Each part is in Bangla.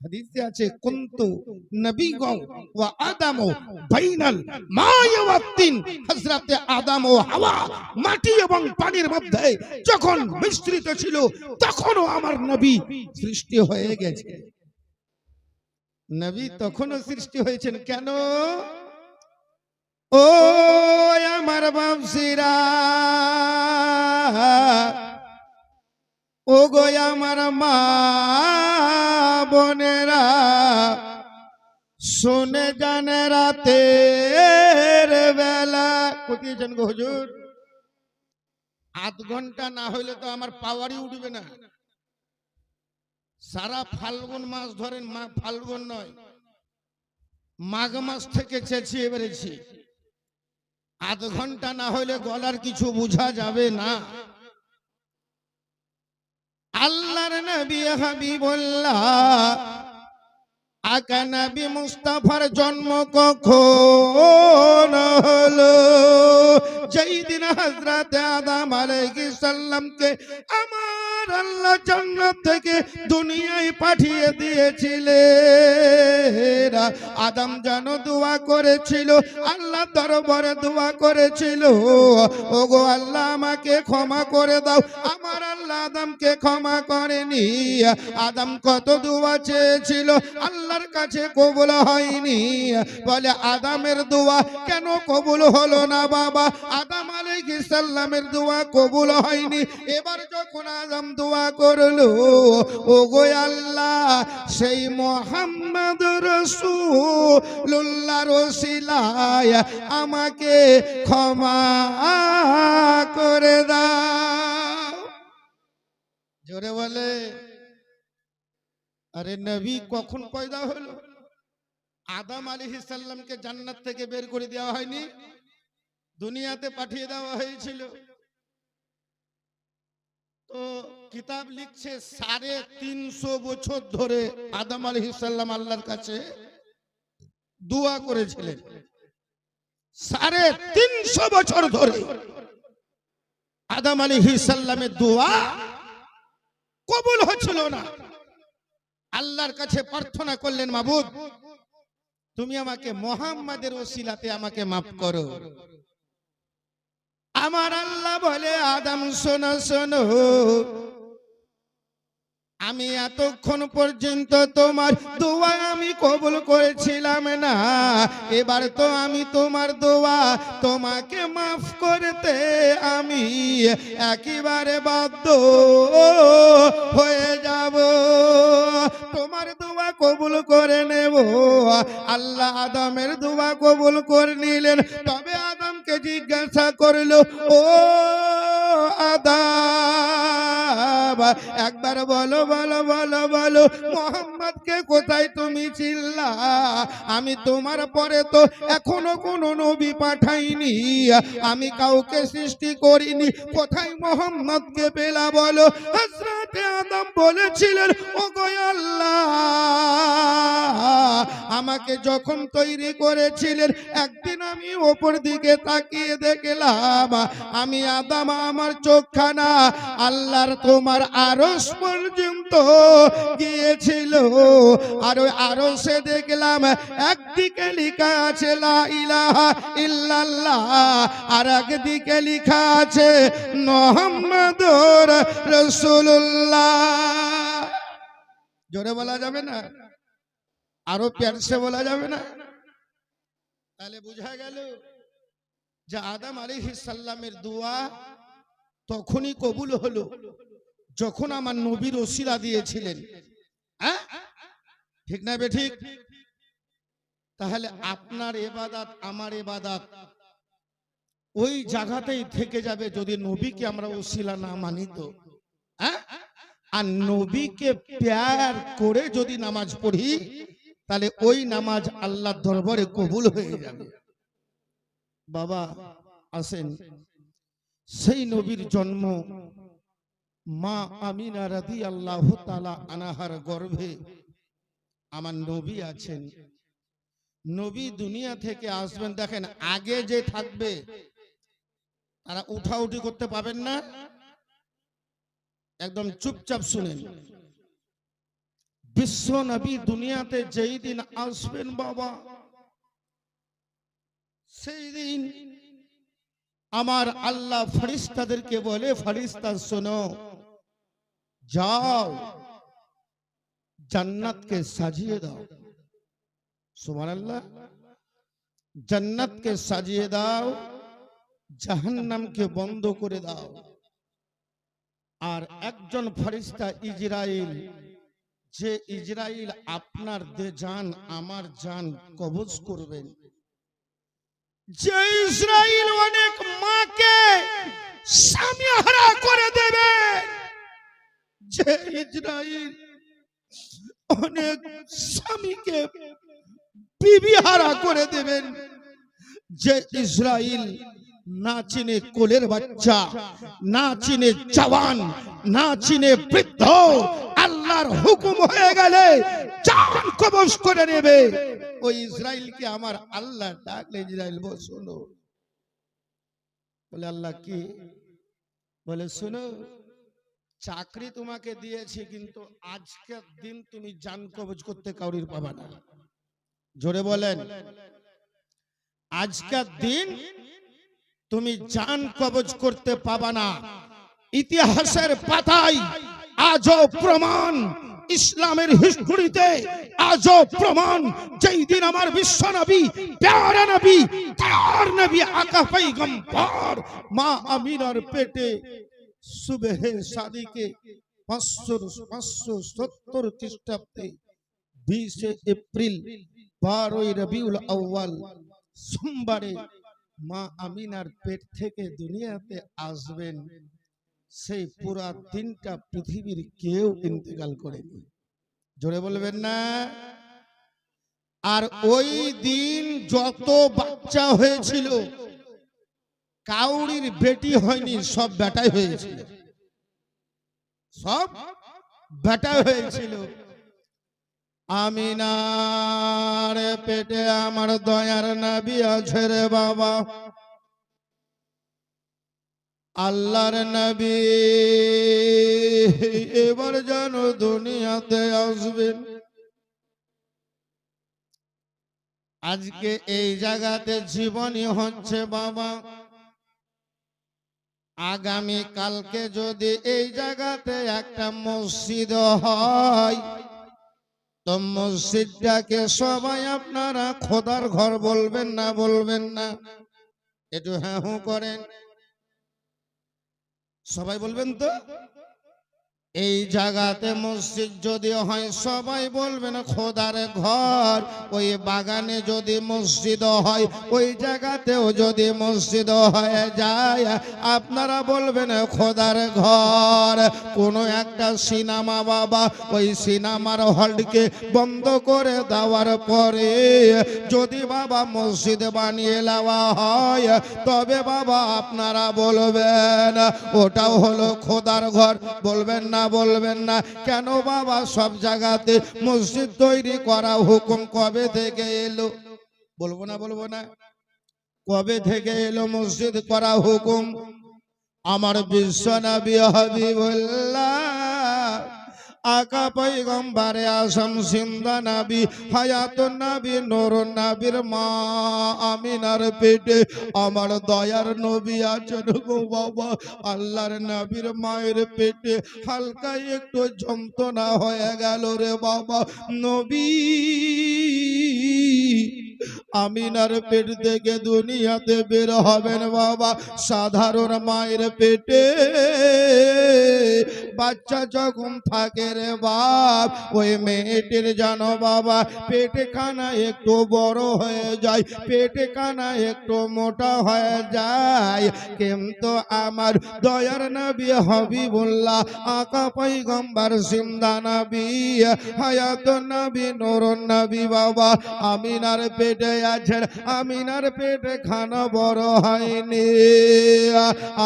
হাদিসে আছে কুনতু ওয়া আদম বাইনাল মাই ওয়া তিন হযরতে আদম ও হাওয়া মাটি এবং পানির মধ্যে যখন মিশ্রিত ছিল তখনও আমার নবী সৃষ্টি হয়ে গেছে নবী তখনও সৃষ্টি হয়েছেন কেন ও আমার বাপসিরা ও গো আমার মা বোনেরা, শুনে জানে রাতে বেলা। কোথায় গো হুজুর? আধ ঘণ্টা না হইলে তো আমার পাওয়ারই উঠবে না। সারা ফাল্গুন মাস ধরেন ফাল্গুন নয়, মাঘ মাস থেকে চেঁচিয়ে বেড়েছি। আধ ঘণ্টা না হইলে গলার কিছু বোঝা যাবে না। আল্লাহর নবী হাবিবুল্লাহ আকা নবী মুস্তাফার জন্ম কখন হলো? যেই দিন হযরত আদম আলাইহিস সালামকে আমার আল্লাহ জান্নাত থেকে দুনিয়ায় পাঠিয়ে দিয়েছিলেন আদম যেন দোয়া করেছিল, আল্লাহ দরবারে দোয়া করেছিল। ওগো আল্লাহ আমাকে ক্ষমা করে দাও। আমার আল্লাহ আদমকে ক্ষমা করেনি। আদম কত দোয়া চেয়েছিল? আল্লাহর কাছে কবুল হয়নি। বলে, আদামের দোয়া কেন কবুল হলো না বাবা? আদম আলাইহিস সালামের দোয়া কবুল হয়নি। এবার যখন আদম দোয়া করল ও গো আল্লাহ, সেই মোহাম্মদ রসুল্লাহ রসিলায় আমাকে ক্ষমা করে দাও। জোরে বলে আরে নবী কখন পয়দা হলো? আদম আলী সাল্লামকে জান্নাত থেকে বের করে দেওয়া হয়নি, দুনিয়াতে পাঠিয়ে দেওয়া হয়েছিল। তো কিতাব লিখছে সাড়ে তিনশো বছর ধরে আদম আলী সাল্লাম আল্লাহর কাছে দোয়া করেছিলেন। সাড়ে তিনশো বছর ধরে আদম আলী সাল্লামের দোয়া কবুল হচ্ছিল না। আল্লাহর কাছে প্রার্থনা করলেন, মাবুদ, তুমি আমাকে মোহাম্মদের ওসিলাতে আমাকে মাফ করো। আমার আল্লাহ বলে, আদম, শোনো শোনো আমি এতক্ষণ পর্যন্ত তোমার দোয়া আমি কবুল করেছিলাম না। এবার তো আমি তোমার দোয়া তোমাকে মাফ করতে আমি একেবারে বাধ্য হয়ে যাব। তোমার দোয়া কবুল করে নেব। আল্লাহ আদমের দোয়া কবুল করে নিলেন। তবে আদমকে জিজ্ঞাসা করল, ও আদাম একবার বলো বলো বলো বলো মোহাম্মদকে কোথায় তুমি চিল্লা? আমি তোমার পরে তো এখনও কোনো নবী পাঠাইনি। আমি কাউকে সৃষ্টি করিনি। কোথায় মোহাম্মদকে পেলা বলো? হযরতে আদম বলেছিলেন ও আল্লাহ, আমাকে যখন তৈরি করেছিলেন, একদিন আমি ওপর দিকে তাকিয়ে দেখলাম, আমি আদাম, আমার চোখখানা আল্লাহর তোমার আরস পর্যন্ত গিয়েছিল। আর ওই আরসে দেখলাম একদিকে লেখা আছে, লা ইলাহা আর একদিকে লেখা আছে, মোহাম্মদুর রাসূলুল্লাহ জোরে বলা যাবে না? আরও প্যারসে বলা যাবে না? তাহলে বোঝা গেল যে আদম আলাইহিস সাল্লামের দোয়া তখনই কবুল হলো, যখন আমার নবীর ওসিলা দিয়েছিলেন। ঠিক না বে ঠিক? তাহলে আপনার এবাদাত, আমার এবাদাত, ওই জায়গাতেই থেকে যাবে যদি নবীকে আমরা ওসিলা না মানি তো। হ্যাঁ? আর নবীকে প্যার করে যদি নামাজ পড়ি, তাহলে ওই নামাজ আল্লাহর দরবারে কবুল হয়ে যাবে। বাবা, আসেন। সেই নবীর জন্ম মা আমিনা রাদি আল্লাহ তালা আনাহার গর্ভে আমার নবী আছেন। নবী দুনিয়া থেকে আসবেন, দেখেন আগে যে থাকবে, তারা উঠাউঠি করতে পাবেন না। একদম চুপচাপ শুনেন। বিশ্ব নবী দুনিয়াতে যেই দিন আসবেন বাবা, সেই দিন আমার আল্লাহ ফরিস্তাদেরকে বলে ফরিস্তা শোনো, যাও। জান্নাতকে সাজিয়ে দাও। সুমান আল্লাহ জান্নাতকে সাজিয়ে দাও, জাহান্নামকে বন্ধ করে দাও। আর একজন ফরিস্তা ইজরাইল, যে ইজরাইল আপনার দে জান, আমার জান কবজ করবেন যে ইসরাইল অনেক মাকে স্বামী হারা করে দেবে। যে ইসরাইল অনেক স্বামীকে বিবি হারা করে দেবেন যে ইসরাইল না চিনে কোলের বাচ্চা, না চিনে জওয়ান, না চিনে বৃদ্ধ, আল্লাহর হুকুম হয়ে গেলে জান কবজ করে নেবে। ওই ইসরাইলকে আমার আল্লাহ ডাকলে ইসরাইল বল, শোনো। বলে, আল্লাহ কি? বলে, শোনো চাকরি তোমাকে দিয়েছি, কিন্তু আজকের দিন তুমি জান কবজ করতে কাউরির পাবা না। জোরে বলেন। আজকের দিন তুমি জান কবজ করতে পাবা না। ইতিহাসের পাতায় আজও প্রমাণ, ইসলামের হিস্ট্রিতে আজও প্রমাণ, যেই দিন আমার বিশ্ব নবী, প্যারা নবী, তার নবী আকা পৈগম্বর, মা আমিনার পেটে সুবেহে সাদিকে পাঁচশো পাঁচশো সত্তর খ্রিস্টাব্দে বিশে এপ্রিল বারোই রবিউল আউ্বাল সোমবারে মা আমিনার পেট থেকে দুনিয়াতে আসবেন। সেই পুরা তিনটা পৃথিবীর কেউ ইন্তেকাল করেনি। জোরে বলবেন না? আর ওই দিন যত বাচ্চা হয়েছিল কাউরির বেটি হয়নি, সব বেটাই হয়েছিল। সব বেটা হয়েছিল। আমিনার পেটে আমার দয়ার নাবি আছে রে বাবা। আল্লাহর নবী, এবার যেন দুনিয়াতে আসবেন আজকে এই জায়গাতে জীবনী হচ্ছে বাবা। আগামী কালকে যদি এই জায়গাতে একটা মসজিদ হয়, তো মসজিদটাকে সবাই আপনারা খোদার ঘর বলবেন না বলবেন না? একটু হ্যাঁ হুঁ করেন। সবাই বলবেন তো? এই জায়গাতে মসজিদ যদি হয়, সবাই বলবেন, খোদার ঘর। ওই বাগানে যদি মসজিদ হয়, ওই জায়গাতেও যদি মসজিদ হয়ে যায়, আপনারা বলবেন, খোদার ঘর। কোনো একটা সিনেমা বাবা ওই সিনেমার হলকে বন্ধ করে দেওয়ার পরে যদি বাবা মসজিদ বানিয়ে নেওয়া হয়, তবে বাবা আপনারা বলবেন, ওটাও হলো খোদার ঘর। বলবেন, না বলবেন না, কেন বাবা সব জায়গাতে মসজিদ তৈরি করা হুকুম কবে থেকে এলো? বলব না বলব না। কবে থেকে এলো মসজিদ করা হুকুম? আমার বিশ্ব নবী হাবিবুল্লাহ। আকা পৈগম্বারে আসাম সিন্দা নাবি, হায়াত নাবি, নোর নাবির মা আমিনার পেটে। আমার দয়ার নবী আছেন গো বাবা, আল্লাহর নাবির মায়ের পেটে। হালকা একটু যন্ত্রণা হয়ে গেল রে বাবা, নবী। আমিনার পেট থেকে দুনিয়াতে বের হবেন বাবা। সাধারণ মায়ের পেটে বাচ্চা যখন থাকে রে বাপ, ওই মেয়েটির জানো বাবা পেটে খানা একটু বড় হয়ে যায় পেটে খানা একটু মোটা হয়ে যায়। কিন্তু আমার দয়ার নবী হবিবুল্লাহ, আকা পৈগম্বর সিন্দা নবী, হায়াত নবী নোর নবী বাবা, আমিনার পেটে আছেন। আমিনার পেটে খানা বড় হয়নি।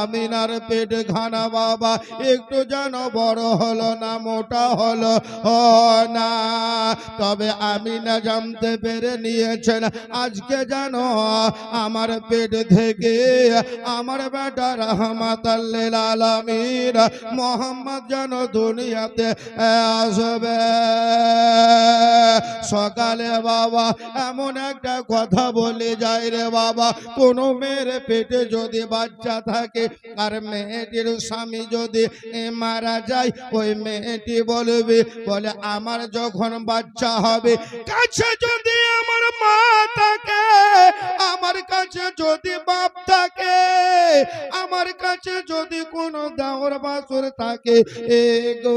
আমিনার পেটে খানা বাবা, একটু যেন বড় হলো না, মোটা হলো না। তবে আমি না জানতে পেরে নিয়েছেন, আজকে যেন আমার পেট থেকে আমার বেটা রহমাত আলামিন মোহাম্মদ যেন দুনিয়াতে আসবে। সকালে বাবা, এমন একটা কথা বলে যায় রে বাবা। কোন মেয়ের পেটে যদি বাচ্চা থাকে, আর মেয়েটির স্বামী যদি মারা যায়, ওই মেয়েটি বলবে, বলে, আমার যখন বাচ্চা হবে, কাছে যদি আমার মা থাকে, আমার কাছে যদি বাপ থাকে, আমার কাছে যদি কোনো দাওর বাসর থাকে, এ গো,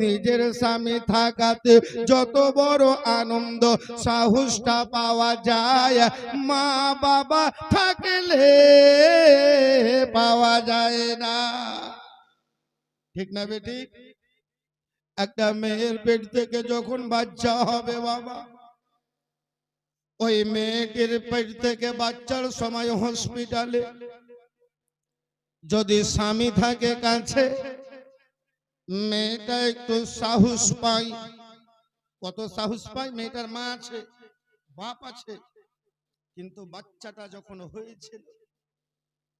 নিজের স্বামী থাকাতে যত বড় আনন্দ, সাহসটা পাওয়া যায়। মা বাবা থাকলে পাওয়া যায় না। ঠিক না বেটি? একটা মেয়ের পেট থেকে যখন বাচ্চা হবে বাবা, ওই মেয়েটির পেট থেকে বাচ্চার সময় হসপিটালে যদি স্বামী থাকে কাছে, মেয়েটা একটু সাহস পায়। কত সাহস পায়? মেয়েটার মা আছে। বাপ আছে, কিন্তু বাচ্চাটা যখন হয়েছিল,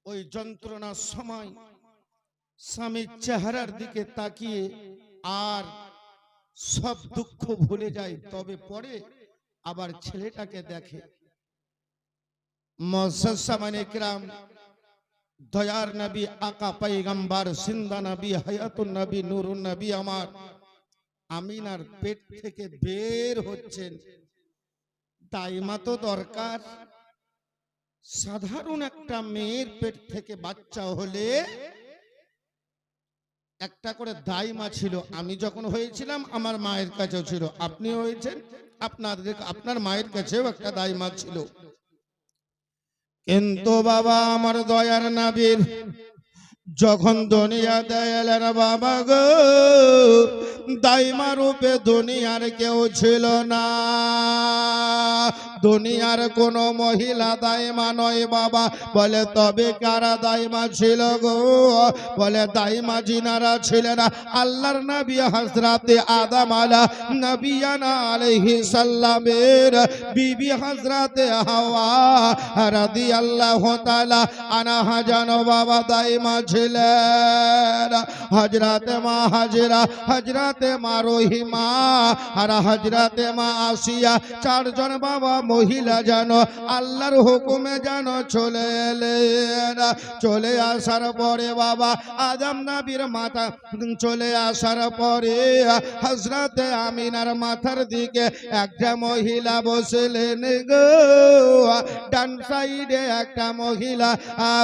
ওই যন্ত্রণার সময় স্বামীর চেহারার দিকে তাকিয়ে আর সব দুঃখ ভুলে যায়, তবে পরে আবার ছেলেটাকে দেখে। দয়ার নবী, আকা পাইগাম্বার সিন্দা নবী, হায়াতুন নবী, নুরুন নবী আমার আমিনার পেট থেকে বের হচ্ছেন। দাইমা তো দরকার। সাধারণ একটা মেয়ের পেট থেকে বাচ্চা হলে একটা করে দাইমা ছিল। আমি যখন হয়েছিলাম, আমার মায়ের কাছেও ছিল। আপনি হয়েছেন আপনাদের আপনার মায়ের কাছেও একটা দাইমা ছিল। কিন্তু বাবা, আমার দয়ার নাবির যখন দুনিয়া দেয়ালের বাবা গো দাইমা রূপে দুনিয়ার কেউ ছিল না। দুনিয়ার কোন মহিলা দাইমা নয় বাবা। বলে, তবে কারা দাইমা ছিল গো? বলে দাইমা জিনারা ছিলেন আল্লাহর নবী হজরতে আদম আলা নবিয়ানা আলাইহি সাল্লামের বিবি হজরতে হাওয়া রাদি আল্লাহ তাআলা আনাহা জানো বাবা দাইমা ছিলেন। হজরতে মা হাজরা হজরতে মা রহিমা আর হজরতে মা আসিয়া চারজন বাবা মহিলা জানো আল্লাহর হুকুমে জানো চলে এলেন। চলে আসার পরে বাবা আদম নবীর মাথা চলে আসার পরে হজরতে আমিনার মাথার দিকে একটা মহিলা বসলেন গো। ডান সাইডে একটা মহিলা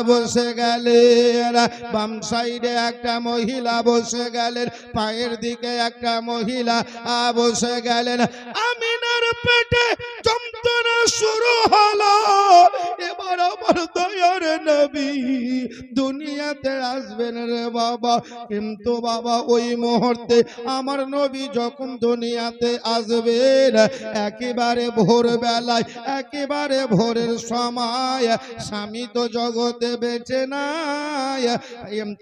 বসে গেলেন, বাম সাইডে একটা মহিলা বসে গেলেন, পায়ের দিকে একটা মহিলা বসে গেলেন। আমিনার পেটে যন্ত্রণা শুরু হলো। এবার আমার দয়ার নবী দুনিয়াতে আসবেন রে বাবা। কিন্তু বাবা, ওই মুহূর্তে আমার নবী যখন দুনিয়াতে আসবেন, একেবারে ভোর বেলায় একেবারে ভোরের সময় স্বামী তো জগতে বেঁচে নাই।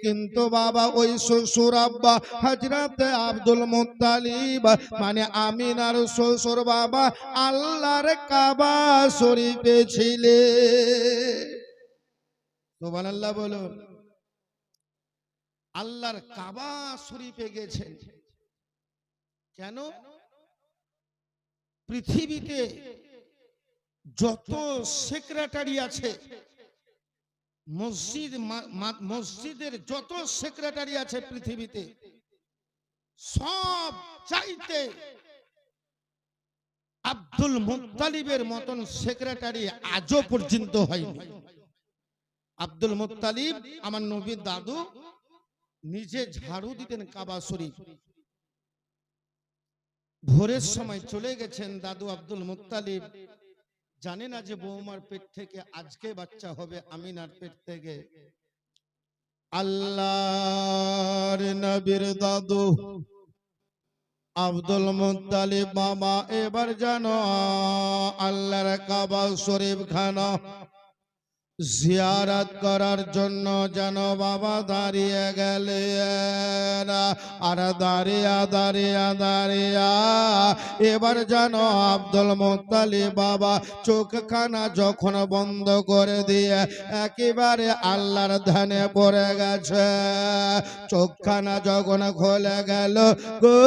কিন্তু বাবা, ওই শ্বশুর আব্বা হজরত আব্দুল মুত্তালিব মানে আমিনার শ্বশুর বাবা, আল্লাহর কাবা শরীফে ছিলে। বলুন। আল্লাহর কাবা শরীফে গেছেন। কেন? পৃথিবীতে যত সেক্রেটারি আছে, মসজিদ মসজিদের যত সেক্রেটারি আছে পৃথিবীতে, সব চাইতে আব্দুল মুত্তালিবের মতন সেক্রেটারি আজও পর্যন্ত হয়নি। আব্দুল মুত্তালিব, আমার নবীর দাদু, নিজে ঝাড়ু দিতেন কাবা শরীফ। ভোরের সময় চলে গেছেন দাদু আব্দুল মুত্তালিব। জানে না যে বৌমার পেট থেকে আজকে বাচ্চা হবে, আমিনার পেট থেকে। আল্লাহর নবীর দাদু। আব্দুল মুতালিব মামা এবার জানো আল্লাহর কাবা শরীফ খানা জিয়ারত করার জন্য যেন বাবা দাঁড়িয়ে গেলেন। আর দাঁড়িয়া দাঁড়িয়া দাঁড়িয়া। এবার যেন আব্দুল মোত্তালি বাবা চোখখানা যখন বন্ধ করে দিয়ে একেবারে আল্লাহর ধ্যানে পড়ে গেছে। চোখখানা যখন খুলে গেল, গো,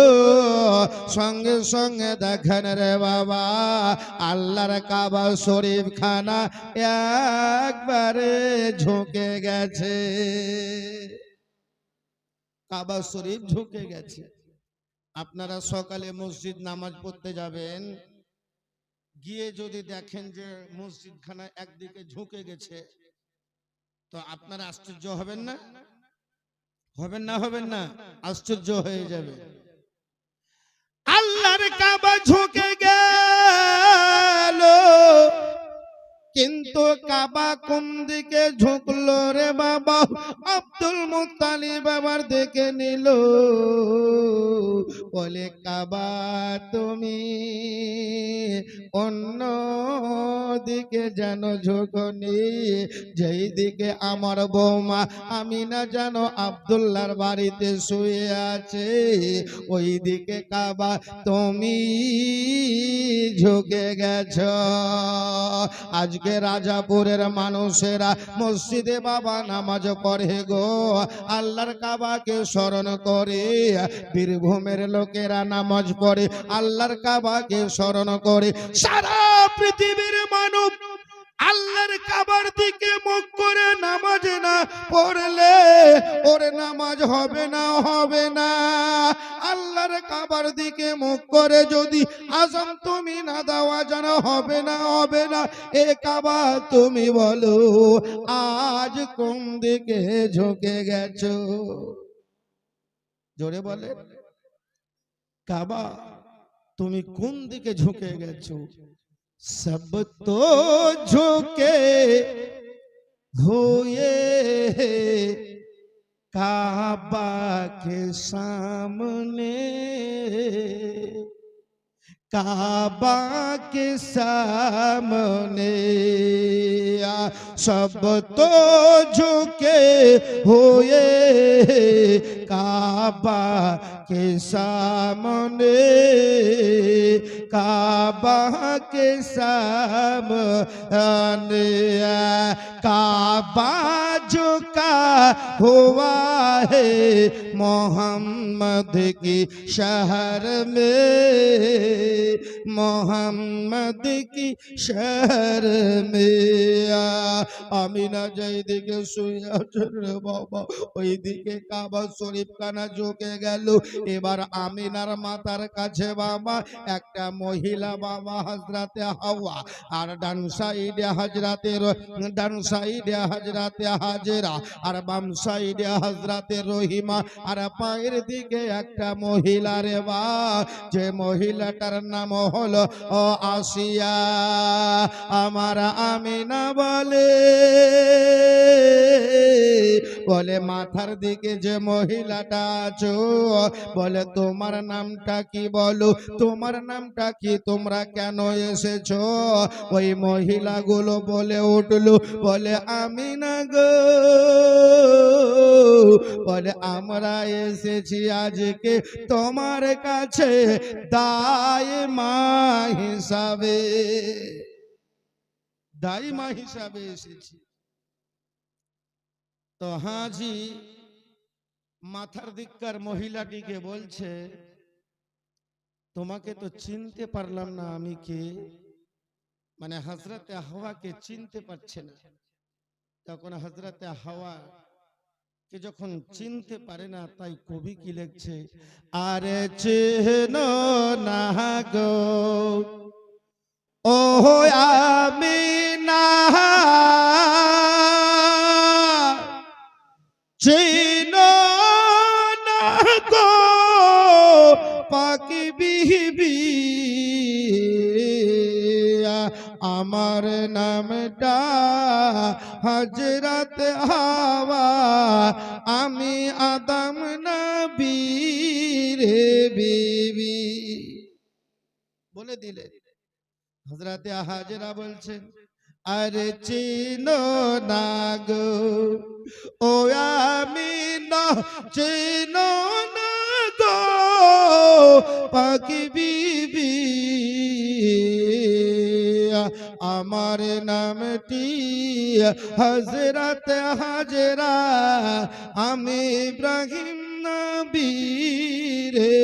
সঙ্গে সঙ্গে দেখেন রে বাবা, আল্লাহর কাবা শরীফ খানা একবারে ঝুঁকে গেছে। কাবা শরীফ ঝুঁকে গেছে। আপনারা সকালে মসজিদ নামাজ পড়তে যাবেন। গিয়ে যদি দেখেন যে মসজিদ খানা একদিকে ঝুঁকে গেছে, তো আপনারা আশ্চর্য হবেন না? হবেন না হবেন না, আশ্চর্য হয়ে যাবে। আল্লাহর কাবা ঝুঁকে গেল কিন্তু কাবা কোন দিকে ঝুঁকলো রে বাবা? আব্দুল মুতালি বাবার দেখে নিল। বলে, কাবা, তুমি অন্য দিকে যেন ঝুঁকনি। যেই দিকে আমার বৌমা আমি না যেন আবদুল্লার বাড়িতে শুয়ে আছে, ওই দিকে কাবা তুমি ঝুঁকে গেছ। আজকে রাজাপুরের মানুষেরা মসজিদে বাবা নামাজ পড়ে গো। আল্লাহর কাবাকে স্মরণ করে, বীরভূমের লোকেরা নামাজ পড়ে। আল্লাহর কাবাকে স্মরণ করে, সারা পৃথিবীর মানব আল্লাহর কাবার দিকে মুখ করে নামাজ না পড়লে ওর নামাজ হবে না হবে না। আল্লাহর কাবার দিকে মুখ করে যদি আজম তুমি না দেওয়া যেন হবে না হবে না। এ কাবা তুমি বলো, আজ কোন দিকে ঝুঁকে গেছো? জোরে বলে, কাবা, তুমি কোন দিকে ঝুঁকে গেছো? सब तो झुके हुए काबा के सामने। काबा के सामने सब तो झुके हुए काबा के सामने काबा के सामने काबा झुका हुआ है मोहम्मद की शहर में মোহাম্মদ কি শহর মে আমি না যাই দিকে শুয়ে আছেন রে বাবা ওই দিকে কাবা শরীফ খানা ঝুঁকে গেল এবার আমিনার মাথার কাছে বাবা একটা মহিলা বাবা হাজরাতে হাওয়া আর ডান সাইডে হাজরাতে র- ডান সাইডে হাজরাতে হাজেরা আর বাম সাইডে হাজরাতে রহিমা আর পায়ের দিকে একটা মহিলা রে বা, যে মহিলাটার নাম হলো, ও আসিয়া। আমার আমিনা বলে বলে মাথার দিকে যে মহিলাটা আছো, বলে তোমার নামটা কি বলো? তোমার নামটা কি? তোমরা কেন এসেছ? ওই মহিলাগুলো বলে উঠল, বলে আমি না গো। বলে, আমরা এসেছি আজকে তোমার কাছে দায় মা হিসাবে। দায় মা হিসাবে এসেছি। তো হাজি মাথার দিককার মহিলাটিকে বলছে, তোমাকে তো চিনতে পারলাম না আমি কে। মানে হজরতে হাওয়াকে চিনতে পারছে না। তখন হজরতে হাওয়া কে যখন চিনতে পারে না, তাই কবি কি লিখছে? আরে চেন না গো ও আমি না চিন না গো পাকি আমার নামটা হজরত হাওয়া, আমি আদম নবী রে বিবি। বলে দিলে। হজরতে হাজরা বলছেন আর চিনো না গো, ও আমি না, চিনো না গো, পাখি বিবি আমার নামটি হজরত হাজরা। আমি ইব্রাহিম নবী রে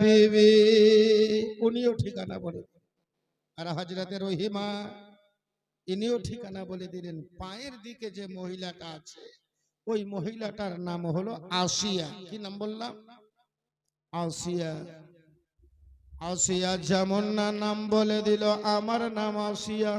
বিবি। উনিও ঠিকানা বলে আর হজরতের রহিমা, ইনিও ঠিকানা বলে দিলেন। পায়ের দিকে যে মহিলাটা আছে, ওই মহিলাটার নাম হলো আসিয়া। কি নাম বললাম? আসিয়া। আসিয়া যেমন না নাম বলে দিল আমার নাম আসিয়া